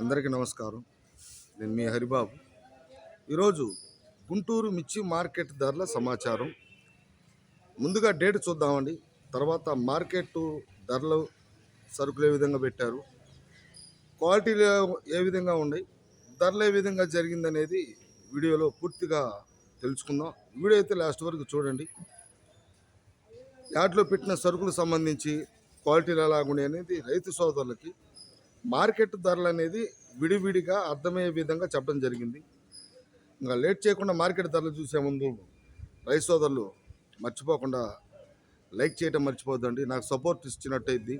అందరికీ నమస్కారం. నేను మీ హరిబాబు. ఈరోజు గుంటూరు మిర్చి మార్కెట్ ధరల సమాచారం. ముందుగా డేట్ చూద్దామండి. తర్వాత మార్కెట్ ధరలు సరుకులు ఏ విధంగా పెట్టారు క్వాలిటీలు ఏ విధంగా ఉన్నాయి ధరలు ఏ విధంగా జరిగిందనేది వీడియోలో పూర్తిగా తెలుసుకుందాం. వీడియో అయితే లాస్ట్ వరకు చూడండి. యాడ్లో పెట్టిన సరుకులకు సంబంధించి క్వాలిటీలు ఎలాగున్నాయి అనేది రైతు సోదరులకి మార్కెట్ ధరలు అనేది విడివిడిగా అర్థమయ్యే విధంగా చెప్పడం జరిగింది. ఇంకా లేట్ చేయకుండా మార్కెట్ ధరలు చూసే ముందు రైతు సోదరులు మర్చిపోకుండా లైక్ చేయడం మర్చిపోద్దండి. నాకు సపోర్ట్ ఇచ్చినట్టయిద్ది.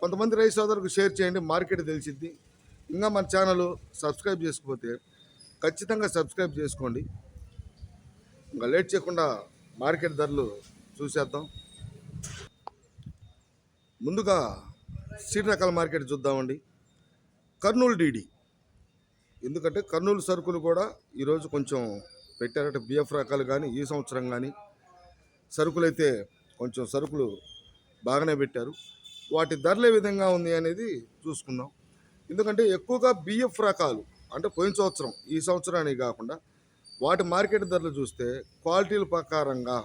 కొంతమంది రైతు సోదరులకు షేర్ చేయండి మార్కెట్ తెలిసిద్ది. ఇంకా మన ఛానల్ సబ్స్క్రైబ్ చేసుకుపోతే ఖచ్చితంగా సబ్స్క్రైబ్ చేసుకోండి. ఇంకా లేట్ చేయకుండా మార్కెట్ ధరలు చూసేద్దాం. ముందుగా సీడ్ రకాల మార్కెట్ చూద్దామండి. కర్నూలు డీడీ ఎందుకంటే కర్నూలు సరుకులు కూడా ఈరోజు కొంచెం పెట్టారట బిఎఫ్ రకాలు కానీ ఈ సంవత్సరం కానీ సరుకులు అయితే కొంచెం సరుకులు బాగానే పెట్టారు. వాటి ధరలు ఏ విధంగా ఉంది అనేది చూసుకుందాం. ఎందుకంటే ఎక్కువగా బిఎఫ్ రకాలు అంటే పోయిన సంవత్సరం ఈ సంవత్సరానికి కాకుండా వాటి మార్కెట్ ధరలు చూస్తే క్వాలిటీల ప్రకారంగా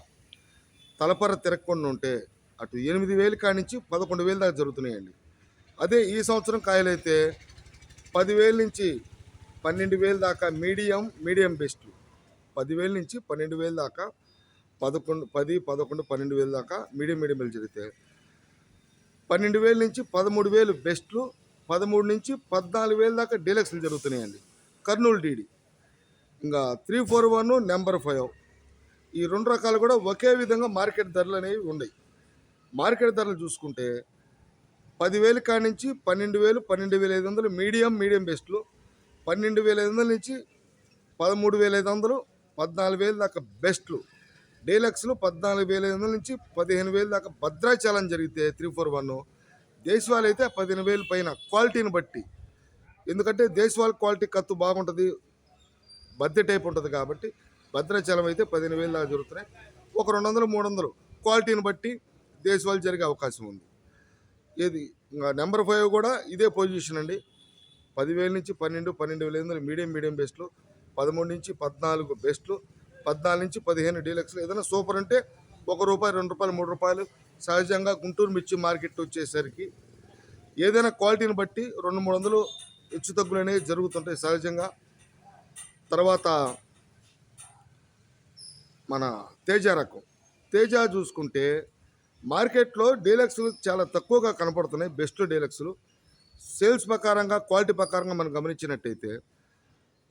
తలపర తిరగకుండా ఉంటే అటు ఎనిమిది వేలు కానించి పదకొండు వేలు దాకా జరుగుతున్నాయండి. అదే ఈ సంవత్సరం కాయలైతే పదివేల నుంచి పన్నెండు వేలు దాకా మీడియం మీడియం బెస్ట్. పదివేల నుంచి పన్నెండు వేలు దాకా పదకొండు పది పదకొండు పన్నెండు వేలు దాకా మీడియం మీడియం వేలు జరిగితే పన్నెండు వేల నుంచి పదమూడు వేలు బెస్ట్లు పదమూడు నుంచి పద్నాలుగు వేలు దాకా డీలక్స్లు జరుగుతున్నాయండి. కర్నూలు డీడీ. ఇంకా three four one number five. ఈ రెండు రకాలు కూడా ఒకే విధంగా మార్కెట్ ధరలు అనేవి ఉన్నాయి మార్కెట్ ధరలు చూసుకుంటే పదివేలు కాడి నుంచి పన్నెండు వేలు పన్నెండు వేల ఐదు వందలు మీడియం మీడియం బెస్ట్లు పన్నెండు వేల ఐదు వందల నుంచి పదమూడు వేల ఐదు వందలు పద్నాలుగు వేలు దాకా బెస్ట్లు. డీలక్స్లు పద్నాలుగు వేల ఐదు వందల నుంచి పదిహేను వేలు దాకా భద్రాచలం జరిగితే త్రీ ఫోర్ వన్. దేశవాళ్ళు అయితే పదిహేను వేలు పైన క్వాలిటీని బట్టి. ఎందుకంటే దేశవాళీ క్వాలిటీ కత్తు బాగుంటుంది బద్దె టైప్ ఉంటుంది కాబట్టి భద్రాచలం అయితే పదిహేను వేలు దాకా జరుగుతున్నాయి. ఒక రెండు వందలు మూడు వందలు క్వాలిటీని బట్టి దేశవాళ్ళు జరిగే అవకాశం ఉంది. ఏది? ఇంకా నెంబర్ ఫైవ్ కూడా ఇదే పొజిషన్ అండి. పదివేల నుంచి పన్నెండు పన్నెండు వేల ఐదు మీడియం మీడియం బెస్ట్లు. పదమూడు నుంచి పద్నాలుగు బెస్ట్లు. పద్నాలుగు నుంచి పదిహేను డీలక్స్లు. ఏదైనా సూపర్ అంటే ఒక రూపాయి రెండు రూపాయలు మూడు రూపాయలు. సహజంగా గుంటూరు మిర్చి మార్కెట్ వచ్చేసరికి ఏదైనా క్వాలిటీని బట్టి రెండు మూడు వందలు హెచ్చు తగ్గులు అనేవి జరుగుతుంటాయి సహజంగా. తర్వాత మన తేజ రకం. తేజ చూసుకుంటే మార్కెట్లో డీలక్స్లు చాలా తక్కువగా కనపడుతున్నాయి బెస్ట్ డీలక్స్లు. సేల్స్ ప్రకారంగా క్వాలిటీ ప్రకారంగా మనం గమనించినట్టయితే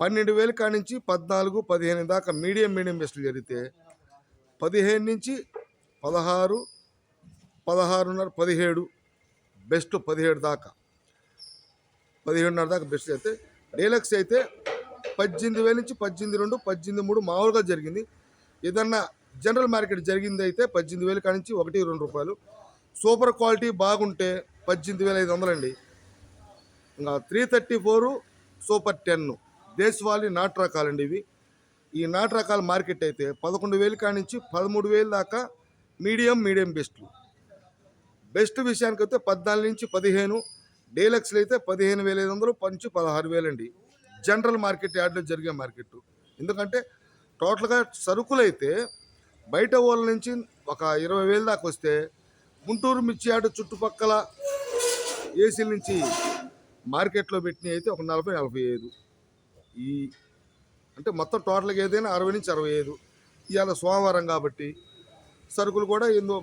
పన్నెండు వేల కానించి నుంచి పద్నాలుగు పదిహేను దాకా మీడియం మీడియం బెస్ట్లు జరిగితే పదిహేను నుంచి పదహారు పదహారున్నర పదిహేడు బెస్ట్ పదిహేడు దాకా. పదిహేడున్నర దాకా బెస్ట్ అయితే డీలక్స్ అయితే పద్దెనిమిది వేల నుంచి పద్దెనిమిది రెండు పద్దెనిమిది మూడు మామూలుగా జరిగింది. ఏదన్నా జనరల్ మార్కెట్ జరిగింది అయితే పద్దెనిమిది వేలు కానించి ఒకటి రెండు రూపాయలు. సూపర్ క్వాలిటీ బాగుంటే పద్దెనిమిది వేల ఐదు వందలండి ఇంకా three thirty four super ten. దేశవాళీ నాటు రకాలండి ఇవి. ఈ నాటు రకాల మార్కెట్ అయితే పదకొండు వేలు కానించి నుంచి పదమూడు వేలు దాకా మీడియం మీడియం బెస్ట్లు. బెస్ట్ విషయానికి అయితే పద్నాలుగు నుంచి పదిహేను డీలక్స్లు అయితే పదిహేను వేల ఐదు వందలు పంచి పదహారు వేలండి జనరల్ మార్కెట్ యార్డ్లో జరిగే మార్కెట్ ఎందుకంటే టోటల్గా సరుకులు అయితే బయట ఊళ్ళ నుంచి ఒక ఇరవై వేలు దాకా వస్తే గుంటూరు మిర్చి చుట్టుపక్కల ఏసీల నుంచి మార్కెట్లో పెట్టినవి అయితే ఒక నలభై నలభై ఐదు. ఈ అంటే మొత్తం టోటల్గా ఏదైనా అరవై నుంచి అరవై ఐదు. ఇవాళ సోమవారం కాబట్టి సరుకులు కూడా ఏందో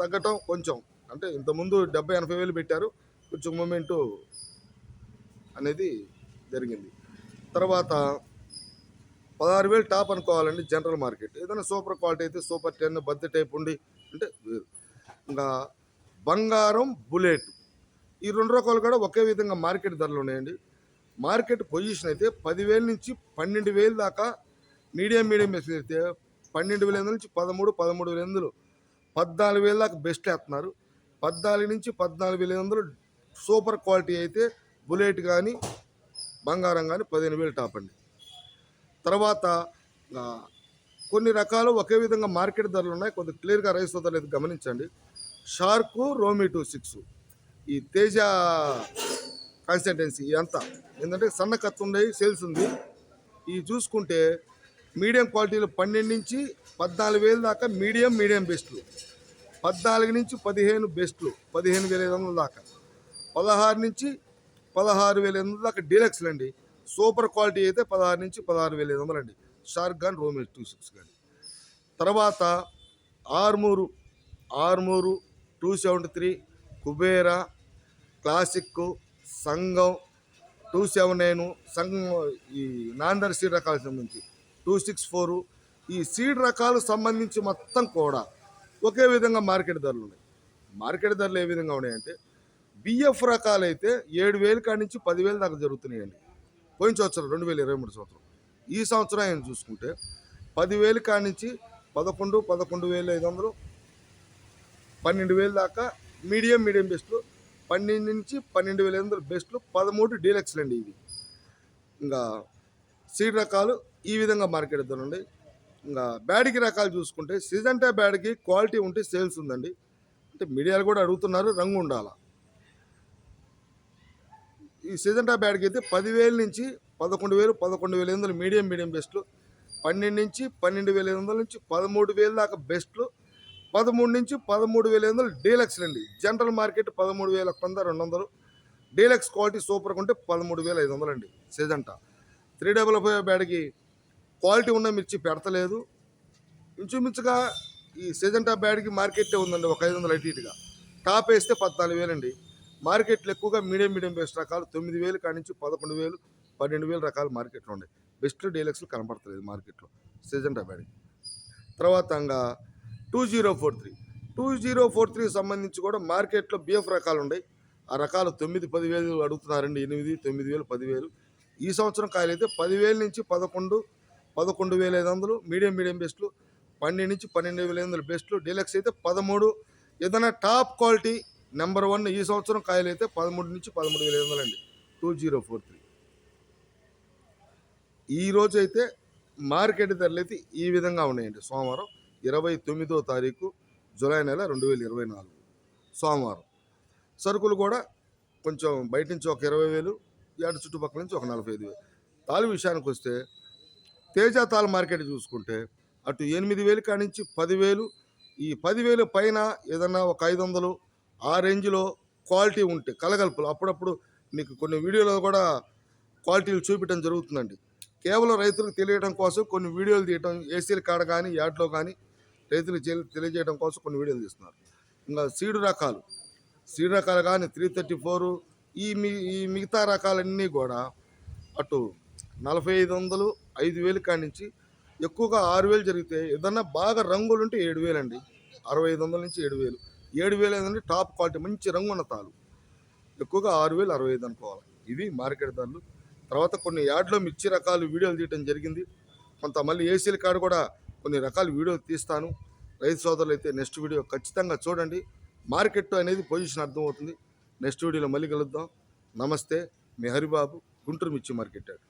తగ్గటం కొంచెం. అంటే ఇంతకుముందు డెబ్బై ఎనభై వేలు పెట్టారు. కొంచెం మూమెంటు అనేది జరిగింది. తర్వాత పదహారు వేలు టాప్ అనుకోవాలండి జనరల్ మార్కెట్. ఏదైనా సూపర్ క్వాలిటీ అయితే సూపర్ టెన్ బద్ద టైప్ ఉండి అంటే వేరు ఇంకా బంగారం బుల్లెట్ ఈ రెండు రకాలు కూడా ఒకే విధంగా మార్కెట్ ధరలు ఉన్నాయండి. మార్కెట్ పొజిషన్ అయితే పదివేల నుంచి పన్నెండు వేలు దాకా మీడియం మీడియం బెస్ట్ అయితే పన్నెండు వేల ఎనిమిది నుంచి పదమూడు పదమూడు వేల ఎనిమిదిలు పద్నాలుగు వేల దాకా బెస్ట్ వేస్తున్నారు. పద్నాలుగు నుంచి పద్నాలుగు వేల ఎనిమిదిలు సూపర్ క్వాలిటీ అయితే బుల్లెట్ కానీ బంగారం కానీ పదిహేను వేలు టాప్ అండి. తర్వాత కొన్ని రకాలు ఒకే విధంగా మార్కెట్ ధరలు ఉన్నాయి. కొద్దిగా క్లియర్గా రైస్ అవుతా అయితే గమనించండి. షార్కు రోమి టూ సిక్స్. ఈ తేజ కన్సల్టెన్సీ ఇదంతా. ఏంటంటే సన్న కత్తి ఉన్నాయి సేల్స్ ఉంది. ఇవి చూసుకుంటే మీడియం క్వాలిటీలో పన్నెండు నుంచి పద్నాలుగు వేలు దాకా మీడియం మీడియం బెస్ట్లు. పద్నాలుగు నుంచి పదిహేను బెస్ట్లు పదిహేను వేల ఐదు వందల దాకా. పదహారు నుంచి పదహారు వేల ఐదు వందల దాకా డీలక్స్లు అండి సూపర్ క్వాలిటీ అయితే పదహారు నుంచి పదహారు వేల ఐదు వందలు అండి షార్క్ గన్ రోమేజ్ టూ సిక్స్ కానీ. తర్వాత Armoor Armoor two seventy three Kubera classic సంఘం టూ సెవెన్ నైన్ సంఘం ఈ నాందర్ సీడ్ రకాలకు సంబంధించి టూ సిక్స్ ఫోరు ఈ సీడ్ రకాలకు సంబంధించి మొత్తం కూడా ఒకే విధంగా మార్కెట్ ధరలు ఉన్నాయి. మార్కెట్ ధరలు ఏ విధంగా ఉన్నాయంటే బిఎఫ్ రకాలు అయితే ఏడు వేలు కాడి నుంచి పదివేలు దాకా జరుగుతున్నాయండి. పోయిన సంవత్సరం రెండు వేల ఇరవై మూడు సంవత్సరం. ఈ సంవత్సరం ఆయన చూసుకుంటే పదివేలు కాడి నుంచి పదకొండు పదకొండు వేల ఐదు వందలు పన్నెండు వేలు దాకా మీడియం మీడియం బెస్ట్లు పన్నెండు నుంచి పన్నెండు వేల ఐదు వందలు బెస్ట్లు పదమూడు డీలక్స్లు అండి ఇవి. ఇంకా సీడ్ రకాలు ఈ విధంగా మార్కెట్ ఇద్దరండి ఇంకా బ్యాడ్కి రకాలు చూసుకుంటే సీజన్ టే బ్యాడ్కి క్వాలిటీ ఉంటే సేల్స్ ఉందండి. అంటే మీడియాలు కూడా అడుగుతున్నారు రంగు ఉండాలా. ఈ సిజంటా బ్యాడ్కి అయితే పదివేల నుంచి పదకొండు వేలు పదకొండు వేల ఎనిమిది వందలు మీడియం మీడియం బెస్ట్లు. పన్నెండు నుంచి పన్నెండు వేల ఐదు వందల నుంచి పదమూడు వేల దాకా బెస్ట్లు. పదమూడు నుంచి పదమూడు వేల ఎనిమిది వందలు డీలక్స్లు అండి జనరల్ మార్కెట్ పదమూడు వేల కొంద రెండు వందలు. డీలక్స్ క్వాలిటీ సూపర్గా ఉంటే పదమూడు వేల ఐదు వందలు అండి సిజంటా త్రీ డబుల్ ఫైవ్ బ్యాడ్కి క్వాలిటీ ఉన్న మిర్చి పెడతలేదు. ఇంచుమించుగా ఈ సిజంటా బ్యాడ్కి మార్కెట్ ఉందండి ఒక ఐదు వందలు అటు ఇటుగా. టాప్ వేస్తే పద్నాలుగు వేలండి. మార్కెట్లో ఎక్కువగా మీడియం మీడియం బెస్ట్ రకాలు తొమ్మిది వేలు కాడి నుంచి పదకొండు వేలు పన్నెండు వేలు రకాలు మార్కెట్లో ఉన్నాయి. బెస్ట్ డీలక్స్లు కనపడతలేదు మార్కెట్లో. సీజన్ బ్యాడ్కి తర్వాత ఇంకా two zero four three. Two zero four three సంబంధించి కూడా మార్కెట్లో బిఎఫ్ రకాలు ఉన్నాయి. ఆ రకాలు తొమ్మిది పదివేలు అడుగుతున్నారండి. ఎనిమిది తొమ్మిది వేలు పదివేలు ఈ సంవత్సరం కాయలైతే అయితే పదివేల నుంచి పదకొండు పదకొండు వేల ఐదు వందలు మీడియం మీడియం బెస్ట్లు పన్నెండు నుంచి పన్నెండు వేల ఐదు వందలు బెస్ట్లు డీలక్స్ అయితే పదమూడు. ఏదైనా టాప్ క్వాలిటీ నెంబర్ వన్ ఈ సంవత్సరం కాయలు అయితే పదమూడు నుంచి పదమూడు వేల ఐదు వందలు అండి టూ జీరో ఫోర్ త్రీ. ఈరోజు అయితే మార్కెట్ ధరలు అయితే ఈ విధంగా ఉన్నాయండి. సోమవారం ఇరవై తొమ్మిదో తారీఖు జూలై నెల రెండు వేల ఇరవై నాలుగు. సోమవారం సరుకులు కూడా కొంచెం బయట నుంచి ఒక ఇరవై వేలు ఏడు చుట్టుపక్కల నుంచి ఒక నలభై ఐదు వేలు. తాలు విషయానికి వస్తే తేజ తాల్ మార్కెట్ చూసుకుంటే అటు ఎనిమిది వేలు కాడి నుంచి పదివేలు ఈ పదివేలు పైన ఏదన్నా ఒక ఐదు వందలు ఆ రేంజ్లో క్వాలిటీ ఉంటే కలగలుపులు. అప్పుడప్పుడు మీకు కొన్ని వీడియోలో కూడా క్వాలిటీలు చూపించడం జరుగుతుందండి. కేవలం రైతులకు తెలియడం కోసం కొన్ని వీడియోలు తీయటం ఏసీల కాడ కానీ యాడ్లో కానీ రైతులకు తెలియజేయడం కోసం కొన్ని వీడియోలు తీస్తున్నారు. ఇంకా సీడు రకాలు. సీడు రకాలు కానీ త్రీ థర్టీ ఫోరు ఈ మీ ఈ మిగతా రకాలన్నీ కూడా అటు నలభై ఐదు వందలు ఐదు వేలు కాడి నుంచి ఎక్కువగా ఆరు వేలు జరిగితే ఏదన్నా బాగా రంగులు ఉంటే ఏడు వేలండి. అరవై ఐదు వందల నుంచి ఏడు వేలు. ఏడు వేలు ఏంటంటే టాప్ క్వాలిటీ మంచి రంగు ఉన్న తాలు ఎక్కువగా ఆరు వేలు అరవై ఐదు అనుకోవాలి. ఇవి మార్కెట్ ధరలు. తర్వాత కొన్ని యాడ్లో మిర్చి రకాలు వీడియోలు తీయడం జరిగింది. కొంత మళ్ళీ ఏసీల కాడ కూడా కొన్ని రకాల వీడియోలు తీస్తాను. రైతు సోదరులు అయితే నెక్స్ట్ వీడియో ఖచ్చితంగా చూడండి. మార్కెట్ అనేది పొజిషన్ అర్థమవుతుంది. నెక్స్ట్ వీడియోలో మళ్ళీ కలుద్దాం. నమస్తే. మీ హరిబాబు గుంటూరు మిర్చి మార్కెట్ యాడ్.